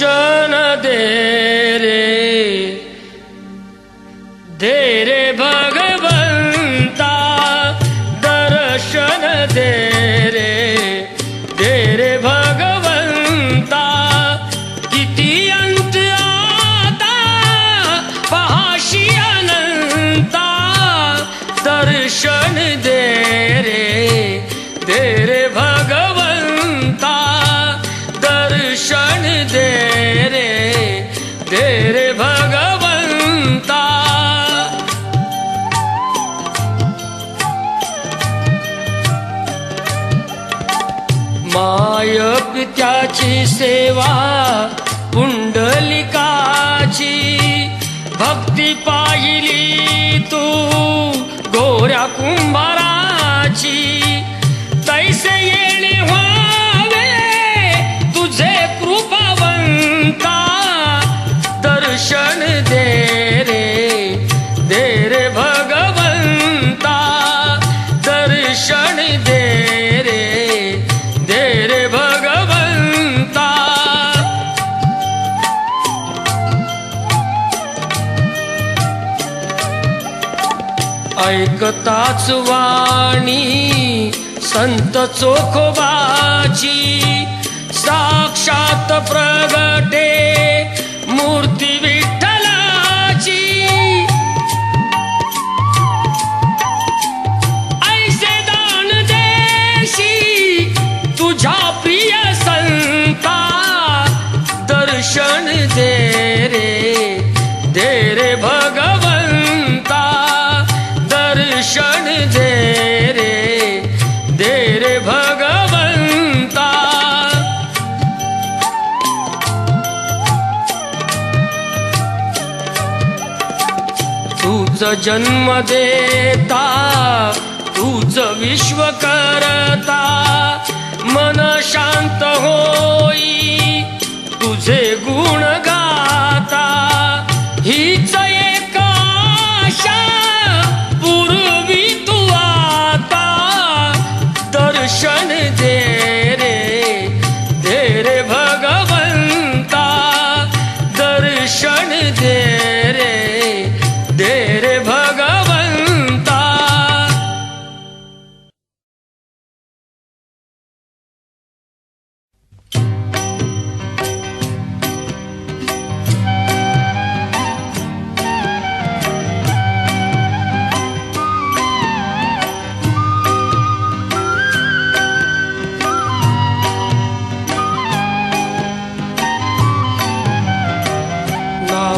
दर्शन दे माय पित्याची सेवा पुंडलिकाची भक्ती पाहिली तू गोऱ्या कुंभाराची. तैसे संताच वाणी संत चोखोबाची दर्शन दे रे दे रे भगवंता। तूच जन्म देता तूच विश्व करता। मन शांत होई तुझे गुण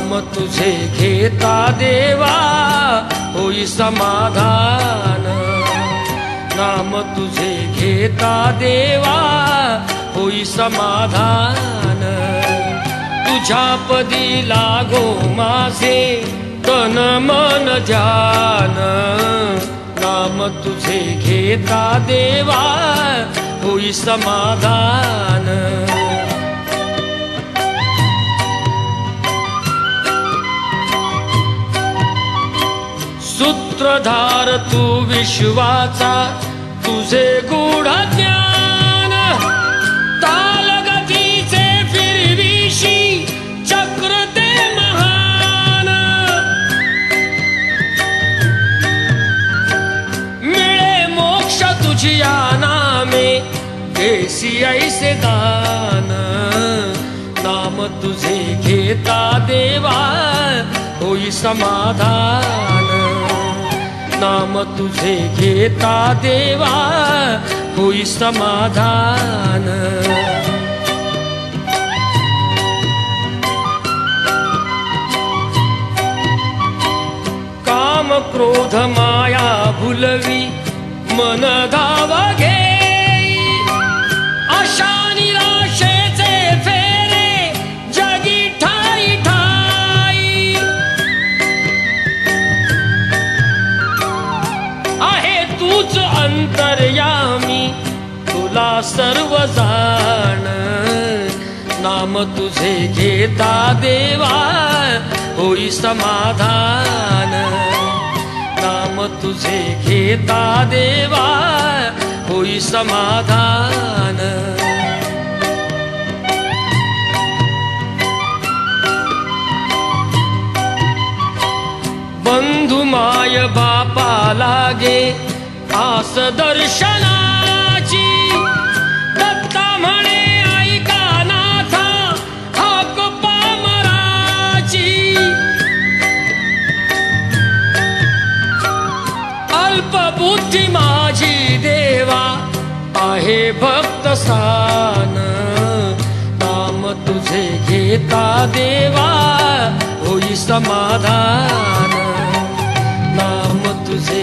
नाम तुझे घेता देवा होई समाधान। नाम तुझे घेता देवा होई समाधान। तुझ्या पदी लागो माझे तन मन ध्यान नाम तुझे घेता देवा होई समाधान। सूत्रधार तू विश्वाचा तुझे गुढ ज्ञान तालगतीचे फिरविशी चक्र ते महान. मिळे मोक्ष तुझिया नामे देसी ऐसे दान नाम तुझे घेता देवा होई समाधान. नाम तुझे घेता देवा होई समाधान. काम क्रोध माया भुलवी मन तूच अंतरयामी तुला सर्व जाण. नाम तुझे घेता देवा होई समाधान. नाम तुझे घेता देवा होई समाधान. बंधु माय बापा लागे आस दर्शनाची दत्ता म्हणे ऐका नाथा हाक पामराची. अल्पबुद्धी माझी देवा आहे भक्त सान नाम तुझे घेता देवा होई समाधान. नाम तुझे